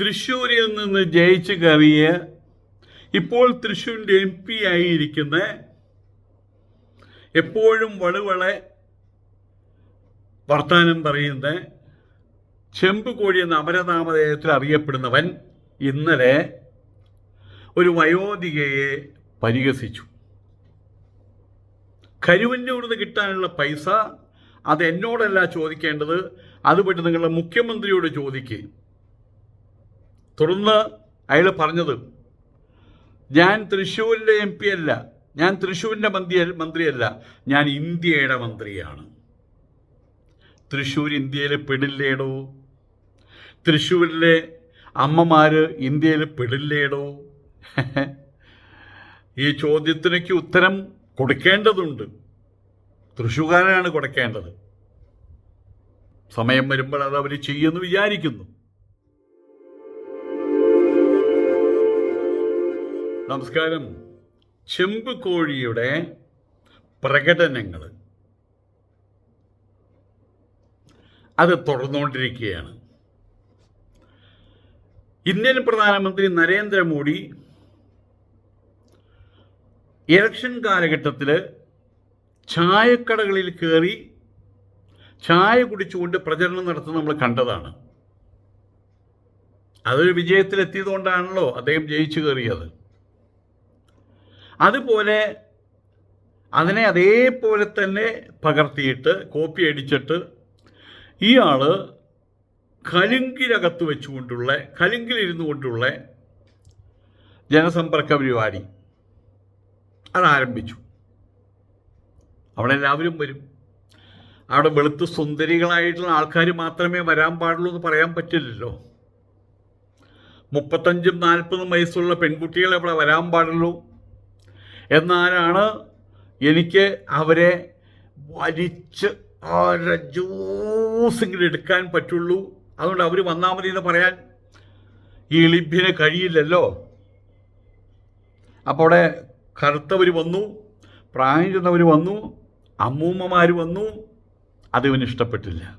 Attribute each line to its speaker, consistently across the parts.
Speaker 1: തൃശ്ശൂരിൽ നിന്ന് ജയിച്ച് കയറിയ ഇപ്പോൾ തൃശ്ശൂരിന്റെ എം പി ആയിരിക്കുന്ന എപ്പോഴും വളുവളെ വർത്തമാനം പറയുന്ന ചെമ്പ് കോഴി എന്ന അമരനാമധേയത്തിൽ അറിയപ്പെടുന്നവൻ ഇന്നലെ ഒരു വയോധികയെ പരിഹസിച്ചു. നിന്ന് കിട്ടാനുള്ള പൈസ അത് എന്നോടല്ല ചോദിക്കേണ്ടത്. അത് വിട്ട് നിങ്ങളുടെ മുഖ്യമന്ത്രിയോട് ചോദിക്കുക തുടർന്ന് അയാൾ പറഞ്ഞത് ഞാൻ തൃശ്ശൂരിന്റെ എം പി അല്ല. ഞാൻ തൃശ്ശൂരിന്റെ മന്ത്രി മന്ത്രിയല്ല. ഞാൻ ഇന്ത്യയുടെ മന്ത്രിയാണ്. തൃശ്ശൂർ ഇന്ത്യയിൽ പെടില്ലേടോ? തൃശ്ശൂരിലെ അമ്മമാർ ഇന്ത്യയിൽ പെടില്ലേടോ? ഈ ചോദ്യത്തിനൊക്കെ ഉത്തരം കൊടുക്കേണ്ടതുണ്ട്. തൃശ്ശൂകാരനാണ് കൊടുക്കേണ്ടത്. സമയം വരുമ്പോൾ അത് അവർ ചെയ്യുമെന്ന് വിചാരിക്കുന്നു. നമസ്കാരം. ചെമ്പ് കോഴിയുടെ പ്രകടനങ്ങൾ അത് തുടർന്നുകൊണ്ടിരിക്കുകയാണ്. ഇന്ത്യൻ പ്രധാനമന്ത്രി നരേന്ദ്രമോദി ഇലക്ഷൻ കാലഘട്ടത്തിൽ ചായക്കടകളിൽ കയറി ചായ കുടിച്ചുകൊണ്ട് പ്രചരണം നടത്തുന്നത് നമ്മൾ കണ്ടതാണ്. അതൊരു വിജയത്തിലെത്തിയതുകൊണ്ടാണല്ലോ അദ്ദേഹം ജയിച്ചു കയറിയത്. അതുപോലെ അതിനെ അതേപോലെ തന്നെ പകർത്തിയിട്ട് കോപ്പി അടിച്ചിട്ട് ഇയാൾ കലുങ്കിലകത്ത് വെച്ചുകൊണ്ടുള്ള കലുങ്കിലിരുന്നു കൊണ്ടുള്ള ജനസമ്പർക്ക പരിപാടി അതാരംഭിച്ചു. അവിടെ എല്ലാവരും വരും. അവിടെ വെളുത്ത് സുന്ദരികളായിട്ടുള്ള ആൾക്കാർ മാത്രമേ വരാൻ പാടുള്ളൂ എന്ന് പറയാൻ പറ്റില്ലല്ലോ. മുപ്പത്തഞ്ചും നാൽപ്പതും വയസ്സുള്ള പെൺകുട്ടികൾ അവിടെ വരാൻ പാടുള്ളൂ. എന്നാലാണ് എനിക്ക് അവരെ വലിച്ച് അവരുടെ ജ്യൂസ് ഇങ്ങനെ എടുക്കാൻ പറ്റുള്ളൂ. അതുകൊണ്ട് അവർ വന്നാൽ മതി എന്ന് പറയാൻ ഈ ലിഭ്യന് കഴിയില്ലല്ലോ. അപ്പോൾ അവിടെ കറുത്തവർ വന്നു പ്രായം ചെന്നവർ വന്നു അമ്മൂമ്മമാർ വന്നു. അതിവന് ഇഷ്ടപ്പെട്ടില്ല.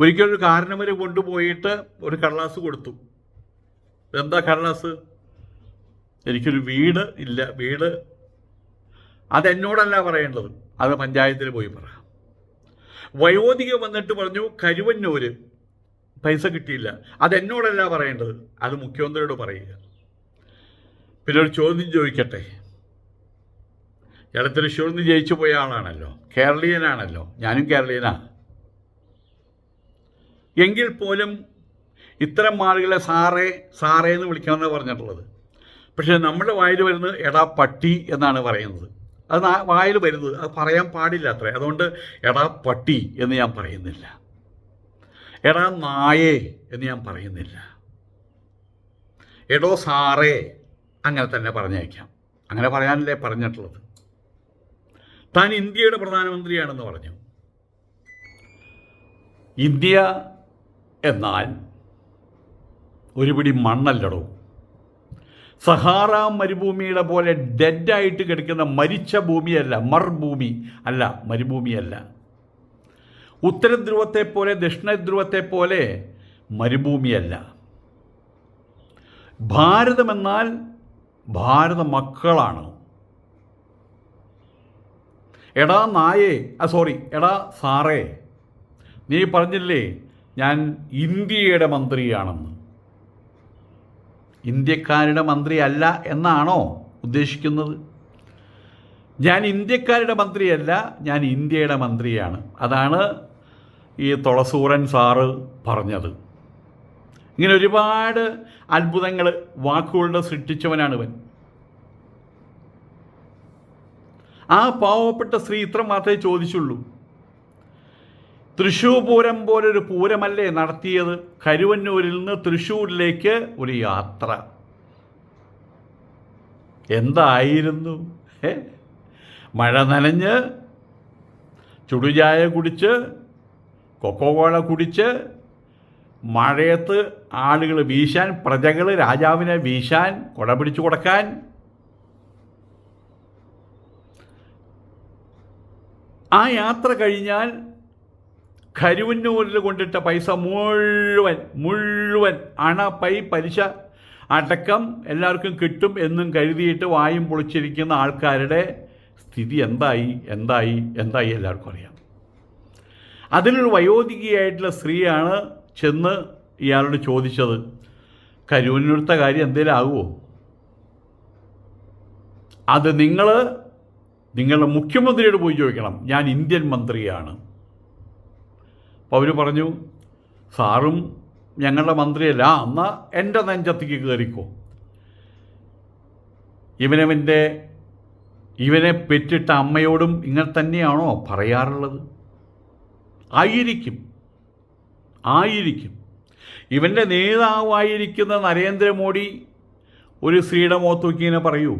Speaker 1: ഒരിക്കലൊരു കാരണവരെ കൊണ്ടുപോയിട്ട് ഒരു കടലാസ് കൊടുത്തു. എന്താ കടലാസ്? എനിക്കൊരു വീട് ഇല്ല വീട് അതെന്നോടല്ല പറയേണ്ടത്. അത് പഞ്ചായത്തിൽ പോയി പറ. വയോധിക വന്നിട്ട് പറഞ്ഞു കരുവന്നൂര് പൈസ കിട്ടിയില്ല. അതെന്നോടല്ല പറയേണ്ടത്. അത് മുഖ്യമന്ത്രിയോട് പറയുക. പിന്നെ ഒരു ചോദ്യം ചോദിക്കട്ടെ? ഇയാൾ തൃശ്ശൂരിൽ ജയിച്ചു പോയ ആളാണല്ലോ. കേരളീയനാണല്ലോ. ഞാനും കേരളീയനാ. എങ്കിൽ പോലും ഇത്തരം ആളുകളെ സാറേ സാറേ എന്ന് വിളിക്കണമെന്നാണ് പറഞ്ഞിട്ടുള്ളത്. പക്ഷേ നമ്മുടെ വായിൽ വരുന്നത് എടാ പട്ടി എന്നാണ് പറയുന്നത്. അത് വായിൽ വരുന്നത്. അത് പറയാൻ പാടില്ല അത്രേ. അതുകൊണ്ട് എടാ പട്ടി എന്ന് ഞാൻ പറയുന്നില്ല. എടാ നായേ എന്ന് ഞാൻ പറയുന്നില്ല. എടോ സാറേ അങ്ങനെ തന്നെ പറഞ്ഞേക്കാം അങ്ങനെ പറയാനല്ലേ പറഞ്ഞിട്ടുള്ളത്. താൻ ഇന്ത്യയുടെ പ്രധാനമന്ത്രിയാണെന്ന് പറഞ്ഞു. ഇന്ത്യ എന്നാൽ ഒരുപിടി മണ്ണല്ലടോ. സഹാറ മരുഭൂമിയുടെ പോലെ ഡെഡായിട്ട് കിടക്കുന്ന മരിച്ച ഭൂമിയല്ല മർഭൂമി അല്ല മരുഭൂമിയല്ല. ഉത്തരധ്രുവത്തെ പോലെ ദക്ഷിണധ്രുവത്തെ പോലെ മരുഭൂമിയല്ല. ഭാരതമെന്നാൽ ഭാരത മക്കളാണ് എടാ നായേ ആ സോറി എടാ സാറേ നീ പറഞ്ഞില്ലേ ഞാൻ ഇന്ത്യയുടെ മന്ത്രിയാണെന്ന്. ഇന്ത്യക്കാരുടെ മന്ത്രിയല്ല എന്നാണോ ഉദ്ദേശിക്കുന്നത്? ഞാൻ ഇന്ത്യക്കാരുടെ മന്ത്രിയല്ല ഞാൻ ഇന്ത്യയുടെ മന്ത്രിയാണ്. അതാണ് ഈ തുളസൂറൻ സാറ് പറഞ്ഞത്. ഇങ്ങനെ ഒരുപാട് അത്ഭുതങ്ങൾ വാക്കുകളുടെ സൃഷ്ടിച്ചവനാണ് ഇവൻ. ആ പാവപ്പെട്ട സ്ത്രീ ഇത്ര മാത്രമേ ചോദിച്ചുള്ളൂ. തൃശ്ശൂർ പൂരം പോലൊരു പൂരമല്ലേ നടത്തിയത്? കരുവന്നൂരിൽ നിന്ന് തൃശ്ശൂരിലേക്ക് ഒരു യാത്ര. എന്തായിരുന്നു? മഴ നനഞ്ഞ് ചുടുചായ കുടിച്ച് കൊക്കോകോള കുടിച്ച് മഴയത്ത് ആളുകൾ വീശാൻ പ്രജകൾ രാജാവിനെ വീശാൻ കൊട പിടിച്ചു കൊടുക്കാൻ. ആ യാത്ര കഴിഞ്ഞാൽ കരുവന്നൂരിൽ കൊണ്ടിട്ട പൈസ മുഴുവൻ മുഴുവൻ അണ പൈ പലിശ അടക്കം എല്ലാവർക്കും കിട്ടും എന്നും കരുതിയിട്ട് വായും പൊളിച്ചിരിക്കുന്ന ആൾക്കാരുടെ സ്ഥിതി എന്തായി എന്തായി എന്തായി എല്ലാവർക്കും അറിയാം. അതിലൊരു വയോധികയായിട്ടുള്ള സ്ത്രീയാണ് ചെന്ന് ഇയാളോട് ചോദിച്ചത് കരുവന്നൂരത്തെ കാര്യം എന്തേലും ആകുമോ അത് നിങ്ങൾ നിങ്ങളുടെ മുഖ്യമന്ത്രിയോട് പോയി ചോദിക്കണം. ഞാൻ ഇന്ത്യൻ മന്ത്രിയാണ്. അപ്പോൾ അവർ പറഞ്ഞു സാറും ഞങ്ങളുടെ മന്ത്രിയല്ല എന്നാൽ എന്നാ എന്റെ നെഞ്ചത്തേക്ക് കയറിക്കോ ഇവനവന്റെ ഇവനെ പെറ്റിട്ട അമ്മയോടും ഇങ്ങനെ തന്നെയാണോ പറയാറുള്ളത്? ആയിരിക്കും ആയിരിക്കും. ഇവന്റെ നേതാവായിരിക്കുന്ന നരേന്ദ്രമോദി ഒരു സ്ത്രീയുടെ മുഖത്ത് ഇങ്ങനെ പറയൂ.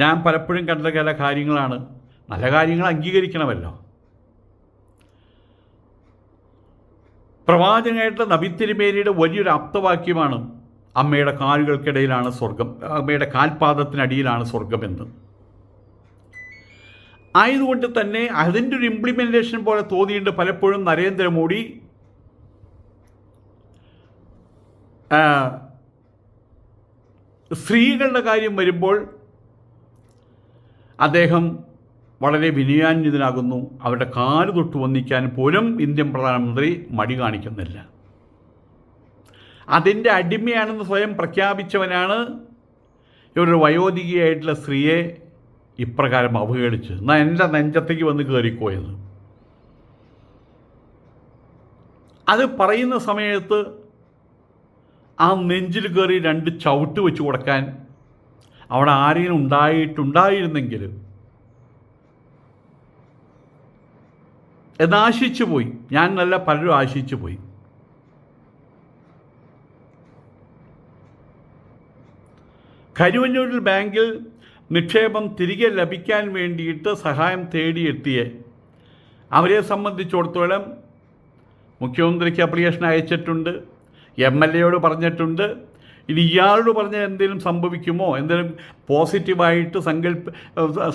Speaker 1: ഞാൻ പലപ്പോഴും കണ്ട ചില കാര്യങ്ങളാണ്. നല്ല കാര്യങ്ങൾ അംഗീകരിക്കണമല്ലോ. പ്രവാചകനായിട്ട് നബി തിരുമേനിയുടെ വലിയൊരു ആപ്തവാക്യമാണ് അമ്മയുടെ കാലുകൾക്കിടയിലാണ് സ്വർഗം അമ്മയുടെ കാൽപാദത്തിനടിയിലാണ് സ്വർഗമെന്ന്. ആയതുകൊണ്ട് തന്നെ അതിന്റെ ഒരു ഇംപ്ലിമെന്റേഷൻ പോലെ തോന്നിയിട്ടുണ്ട് പലപ്പോഴും നരേന്ദ്രമോദി. സ്ത്രീകളുടെ കാര്യം വരുമ്പോൾ അദ്ദേഹം വളരെ വിനയാന്വിതനാകുന്നു. അവരുടെ കാൽ തൊട്ട് വന്നിക്കാൻ പോലും ഇന്ത്യൻ പ്രധാനമന്ത്രി മടി കാണിക്കുന്നില്ല. അതിന്റെ അടിമയാണെന്ന് സ്വയം പ്രഖ്യാപിച്ചവനാണ് ഇവരുടെ വയോധികയായിട്ടുള്ള സ്ത്രീയെ ഇപ്രകാരം അവഹേളിച്ച് എന്നാൽ എന്റെ നെഞ്ചത്തേക്ക് വന്ന് കയറിക്കോയത് അത് പറയുന്ന സമയത്ത് ആ നെഞ്ചിൽ കയറി രണ്ട് ചവിട്ട് വെച്ച് കൊടുക്കാൻ അവിടെ ആരെങ്കിലും ഉണ്ടായിട്ടുണ്ടായിരുന്നെങ്കിൽ എന്നാശിച്ചു പോയി. ഞാൻ നല്ല പലരും ആശിച്ചു പോയി. കരുവന്നൂരിൽ ബാങ്കിൽ നിക്ഷേപം തിരികെ ലഭിക്കാൻ വേണ്ടിയിട്ട് സഹായം തേടിയെത്തിയ അവരെ സംബന്ധിച്ചിടത്തോളം മുഖ്യമന്ത്രിക്ക് അപ്ലിക്കേഷൻ അയച്ചിട്ടുണ്ട്. എം എൽ എയോട് പറഞ്ഞിട്ടുണ്ട്. ഇനി ഇയാളോട് പറഞ്ഞ എന്തെങ്കിലും സംഭവിക്കുമോ? എന്തെങ്കിലും പോസിറ്റീവായിട്ട് സങ്കല്പ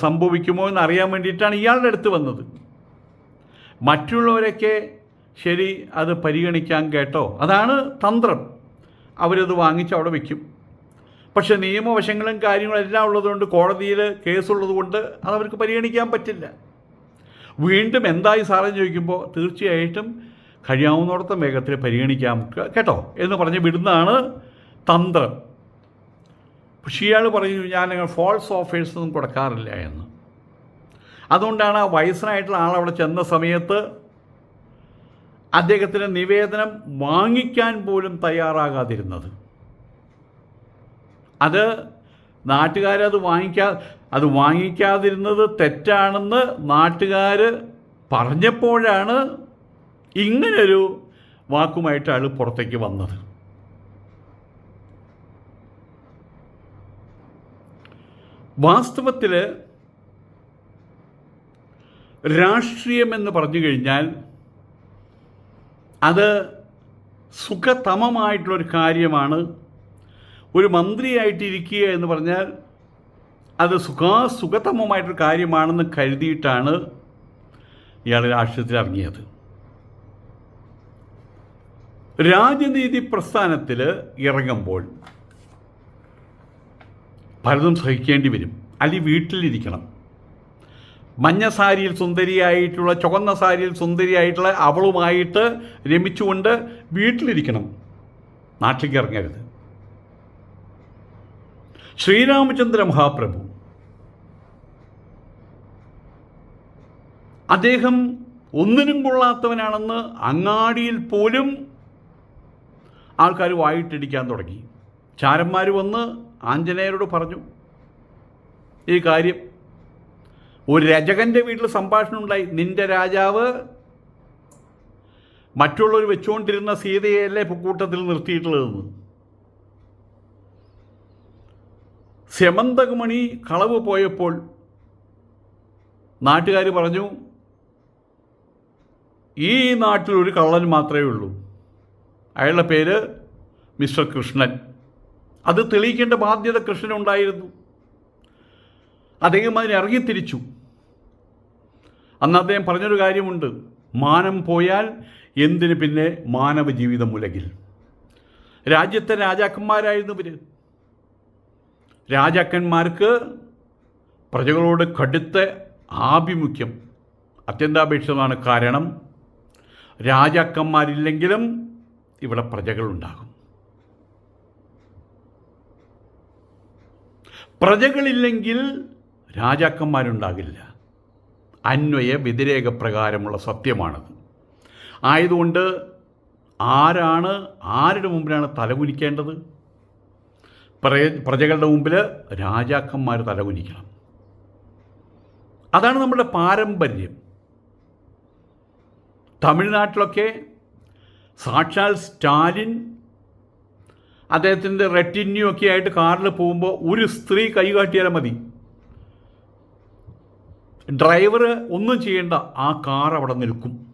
Speaker 1: സംഭവിക്കുമോ എന്ന് അറിയാൻ വേണ്ടിയിട്ടാണ് ഇയാളുടെ അടുത്ത് വന്നത്. മറ്റുള്ളവരൊക്കെ ശരി അത് പരിഗണിക്കാൻ കേട്ടോ? അതാണ് തന്ത്രം. അവരത് വാങ്ങിച്ച് അവിടെ വയ്ക്കും പക്ഷേ നിയമവശങ്ങളും കാര്യങ്ങളും എല്ലാം ഉള്ളതുകൊണ്ട് കോടതിയിൽ കേസുള്ളതുകൊണ്ട് അതവർക്ക് പരിഗണിക്കാൻ പറ്റില്ല. വീണ്ടും എന്തായി സാറേ ചോദിക്കുമ്പോൾ തീർച്ചയായിട്ടും കഴിയാവുന്നിടത്തോളം വേഗത്തിൽ പരിഗണിക്കാം കേട്ടോ? എന്ന് പറഞ്ഞ് വിടുന്നതാണ് തന്ത്രം. പക്ഷേ ഇയാൾ പറഞ്ഞു ഞാൻ ഫോൾസ് ഓഫേഴ്സൊന്നും കൊടുക്കാറില്ല എന്ന്. അതുകൊണ്ടാണ് ആ വയസ്സനായിട്ടുള്ള ആൾ അവിടെ ചെന്ന സമയത്ത് അദ്ദേഹത്തിന് നിവേദനം വാങ്ങിക്കാൻ പോലും തയ്യാറാകാതിരുന്നത്. അത് നാട്ടുകാരത് വാങ്ങിക്കാ അത് വാങ്ങിക്കാതിരുന്നത് തെറ്റാണെന്ന് നാട്ടുകാർ പറഞ്ഞപ്പോഴാണ് ഇങ്ങനൊരു വാക്കുമായിട്ട് ആൾ പുറത്തേക്ക് വന്നത്. വാസ്തവത്തിൽ രാഷ്ട്രീയം എന്ന് പറഞ്ഞു കഴിഞ്ഞാൽ അത് സുഖതമമായിട്ടുള്ളൊരു കാര്യമാണ്. ഒരു മന്ത്രിയായിട്ടിരിക്കുക എന്ന് പറഞ്ഞാൽ അത് സുഖാ സുഖതമമായിട്ടൊരു കാര്യമാണെന്ന് കരുതിയിട്ടാണ് ഇയാൾ രാഷ്ട്രീയത്തിൽ ഇറങ്ങിയത് രാജനീതി പ്രസ്ഥാനത്തിൽ ഇറങ്ങുമ്പോൾ പലതും സഹിക്കേണ്ടി വരും. അല്ലെങ്കിൽ വീട്ടിലിരിക്കണം. മഞ്ഞ സാരിയിൽ സുന്ദരിയായിട്ടുള്ള ചുവന്ന സാരിയിൽ സുന്ദരിയായിട്ടുള്ള അവളുമായിട്ട് രമിച്ചുകൊണ്ട് വീട്ടിലിരിക്കണം. നാട്ടിലേക്ക് ഇറങ്ങരുത്. ശ്രീരാമചന്ദ്ര മഹാപ്രഭു. അദ്ദേഹം ഒന്നിനും കൊള്ളാത്തവനാണെന്ന് അങ്ങാടിയിൽ പോലും ആൾക്കാർ വായിട്ടിടിക്കാൻ തുടങ്ങി. ചാരന്മാർ വന്ന് ആഞ്ജനേയരോട് പറഞ്ഞു ഈ കാര്യം ഒരു രജകന്റെ വീട്ടിൽ സംഭാഷണം ഉണ്ടായി. നിന്റെ രാജാവ് മറ്റുള്ളവർ വെച്ചുകൊണ്ടിരുന്ന സീതയല്ലേ കൂട്ടത്തിൽ നിർത്തിയിട്ടുള്ളതെന്ന്. സെമന്തകുമണി കളവ് പോയപ്പോൾ നാട്ടുകാർ പറഞ്ഞു ഈ നാട്ടിൽ ഒരു കള്ളൻ മാത്രമേ ഉള്ളൂ. അയാളുടെ പേര് മിസ്റ്റർ കൃഷ്ണൻ. അത് തെളിയിക്കേണ്ട ബാധ്യത കൃഷ്ണനുണ്ടായിരുന്നു. അദ്ദേഹം അതിന് ഇറങ്ങിത്തിരിച്ചു. അന്ന് അദ്ദേഹം പറഞ്ഞൊരു കാര്യമുണ്ട്. മാനം പോയാൽ എന്തിന് പിന്നെ മാനവ ജീവിതം ഉലകിൽ? രാജ്യത്തെ രാജാക്കന്മാരായിരുന്നു ഇവർ രാജാക്കന്മാർക്ക് പ്രജകളോട് കടുത്ത ആഭിമുഖ്യം അത്യന്താപേക്ഷിതമാണ് കാരണം രാജാക്കന്മാരില്ലെങ്കിലും ഇവിടെ പ്രജകളുണ്ടാകും. പ്രജകളില്ലെങ്കിൽ രാജാക്കന്മാരുണ്ടാകില്ല. അന്വയ വ്യതിരേക പ്രകാരമുള്ള സത്യമാണത്. ആയതുകൊണ്ട് ആരാണ് ആരുടെ മുമ്പിലാണ് തലകുനിക്കേണ്ടത്? പ്രജകളുടെ മുമ്പിൽ രാജാക്കന്മാർ തലകുനിക്കണം. അതാണ് നമ്മുടെ പാരമ്പര്യം. തമിഴ്നാട്ടിലൊക്കെ സാക്ഷാൽ സ്റ്റാലിൻ അദ്ദേഹത്തിന്റെ റെറ്റിന്യൂ ഒക്കെ ആയിട്ട് കാറിൽ പോകുമ്പോൾ ഒരു സ്ത്രീ കൈകാട്ടിയാൽ മതി. ഡ്രൈവർ ഒന്നും ചെയ്യേണ്ട ആ കാർ അവിടെ നിൽക്കും.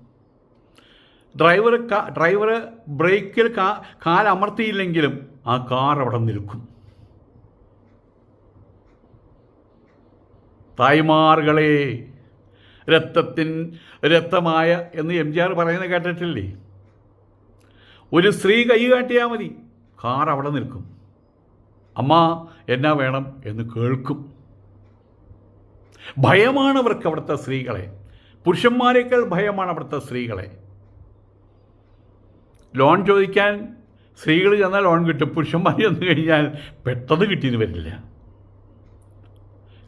Speaker 1: ഡ്രൈവർ ഡ്രൈവർ ബ്രേക്കിൽ കാ കാലമർത്തിയില്ലെങ്കിലും ആ കാർ അവിടെ നിൽക്കും. തായ്മാറുകളെ രക്തത്തിൻ രക്തമായ എന്ന് എം ജി ആർ പറയുന്നത് കേട്ടിട്ടില്ലേ? ഒരു സ്ത്രീ കൈ കാട്ടിയാൽ മതി കാർ അവിടെ നിൽക്കും. അമ്മ എന്നാ വേണം എന്ന് കേൾക്കും. ഭയമാണ് അവർക്ക് അവിടുത്തെ സ്ത്രീകളെ. പുരുഷന്മാരെക്കാൾ ഭയമാണ് അവിടുത്തെ സ്ത്രീകളെ. ലോൺ ചോദിക്കാൻ സ്ത്രീകൾ ചെന്നാൽ ലോൺ കിട്ടും. പുരുഷന്മാർ ചെന്ന് കഴിഞ്ഞാൽ പെട്ടെന്ന് കിട്ടിയെന്ന് വരില്ല.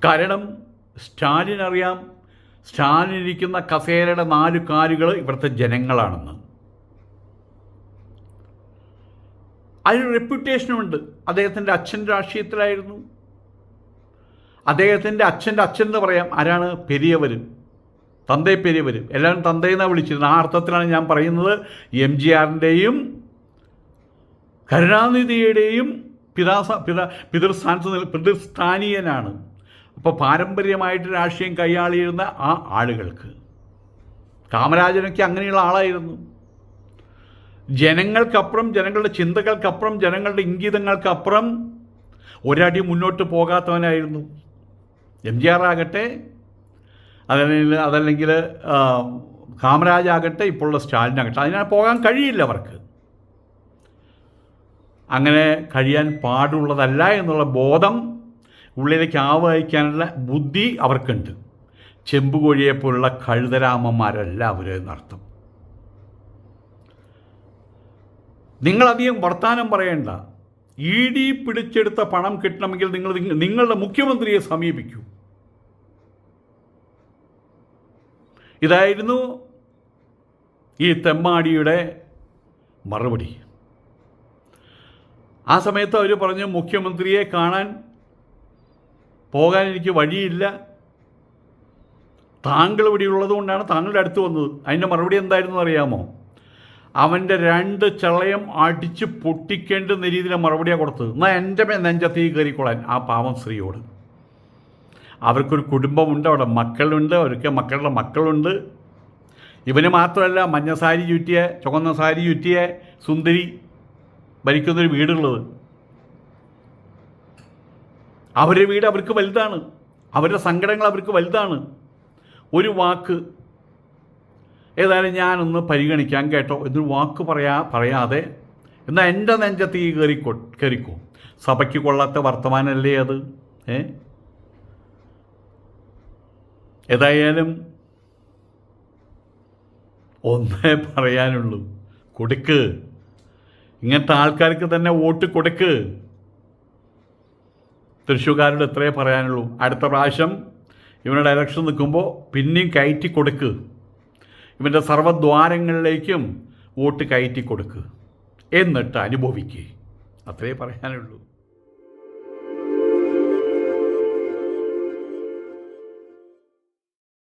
Speaker 1: കാരണം സ്റ്റാലിൻ അറിയാം സ്റ്റാലിൻ ഇരിക്കുന്ന കസേരയുടെ നാല് കാലുകൾ ഇവിടുത്തെ ജനങ്ങളാണെന്ന്. അതിന് റെപ്യൂട്ടേഷനുമുണ്ട് അദ്ദേഹത്തിന്റെ അച്ഛൻ രാഷ്ട്രീയത്തിലായിരുന്നു. അദ്ദേഹത്തിന്റെ അച്ഛന്റെ അച്ഛൻ എന്ന് പറയാം. ആരാണ്? പെരിയവർ തന്തേ പെരിയവർ എല്ലാവരും തന്തയെന്നാണ് വിളിച്ചിരുന്നത്. ആ അർത്ഥത്തിലാണ് ഞാൻ പറയുന്നത്. എം ജി ആറിന്റെയും കരുണാനിധിയുടെയും പിതാസ പിതാ പിതൃസ്ഥാനത്ത് പിതൃസ്ഥാനീയനാണ് അപ്പോൾ പാരമ്പര്യമായിട്ട് രാഷ്ട്രീയം കൈയാളിയിരുന്ന ആ ആളുകൾക്ക് കാമരാജനൊക്കെ അങ്ങനെയുള്ള ആളായിരുന്നു. ജനങ്ങൾക്കപ്പുറം ജനങ്ങളുടെ ചിന്തകൾക്കപ്പുറം ജനങ്ങളുടെ ഇംഗിതങ്ങൾക്കപ്പുറം ഒരടി മുന്നോട്ട് പോകാത്തവനായിരുന്നു. എം ജി ആർ ആകട്ടെ അതല്ലെങ്കിൽ അതല്ലെങ്കിൽ കാമരാജാകട്ടെ ഇപ്പോഴുള്ള സ്റ്റാലിനാകട്ടെ അതിനാ പോകാൻ കഴിയില്ല അവർക്ക്. അങ്ങനെ കഴിയാൻ പാടുള്ളതല്ല എന്നുള്ള ബോധം ഉള്ളിലേക്ക് ആവാഹിക്കാനുള്ള ബുദ്ധി അവർക്കുണ്ട്. ചെമ്പുകോഴിയെപ്പോലുള്ള കഴുതരാമന്മാരല്ല അവർ എന്നർത്ഥം. നിങ്ങളധികം വർത്തമാനം പറയേണ്ട. ഇ ഡി പിടിച്ചെടുത്ത പണം കിട്ടണമെങ്കിൽ നിങ്ങൾ നിങ്ങളുടെ മുഖ്യമന്ത്രിയെ സമീപിക്കൂ. ഇതായിരുന്നു ഈ തെമ്മാടിയുടെ മറുപടി. ആ സമയത്ത് അവർ പറഞ്ഞു മുഖ്യമന്ത്രിയെ കാണാൻ പോകാൻ എനിക്ക് വഴിയില്ല. താങ്കൾ ഇവിടെ ഉള്ളത് കൊണ്ടാണ് താങ്കളുടെ അടുത്ത് വന്നത്. അതിന്റെ മറുപടി എന്തായിരുന്നു അറിയാമോ? അവന്റെ രണ്ട് ചളയം അടിച്ച് പൊട്ടിക്കേണ്ടുന്ന രീതിയിലെ മറുപടിയാണ് കൊടുത്തത്. എന്നാൽ എന്റെ മേ നെഞ്ചത്തീ കയറിക്കൊള്ളാൻ ആ പാവം സ്ത്രീയോട്. അവർക്കൊരു കുടുംബമുണ്ട് അവിടെ മക്കളുണ്ട് അവർക്ക് മക്കളുടെ മക്കളുണ്ട്. ഇവന് മാത്രമല്ല മഞ്ഞ സാരി ചുറ്റിയ ചുവന്ന സാരി ചുറ്റിയ സുന്ദരി ഭരിക്കുന്നൊരു വീടുള്ളത്. അവരുടെ വീട് അവർക്ക് വലുതാണ്. അവരുടെ സങ്കടങ്ങൾ അവർക്ക് വലുതാണ്. ഒരു വാക്ക് ഏതായാലും ഞാനൊന്ന് പരിഗണിക്കാൻ കേട്ടോ. എന്നൊരു വാക്ക് പറയാ പറയാതെ എന്നാൽ എന്റെ നെഞ്ചത്ത് ഈ കയറിക്കോ കയറിക്കോ? സഭയ്ക്ക് കൊള്ളാത്ത വർത്തമാനമല്ലേ അത്? ഏ? ഏതായാലും ഒന്നേ പറയാനുള്ളൂ. കൊടുക്ക്. ഇങ്ങനത്തെ ആൾക്കാർക്ക് തന്നെ വോട്ട് കൊടുക്ക്. തൃശ്ശൂർക്കാരോട് എത്രയേ പറയാനുള്ളൂ. അടുത്ത പ്രാവശ്യം ഇവരുടെ ഇലക്ഷൻ നിൽക്കുമ്പോൾ പിന്നെയും കയറ്റി കൊടുക്ക്. ഇവന്റെ സർവദ്വാരങ്ങളിലേക്കും വോട്ട് കയറ്റി കൊടുക്ക്. എന്നിട്ട് അനുഭവിക്കുക അത്രേ പറയാനുള്ളൂ.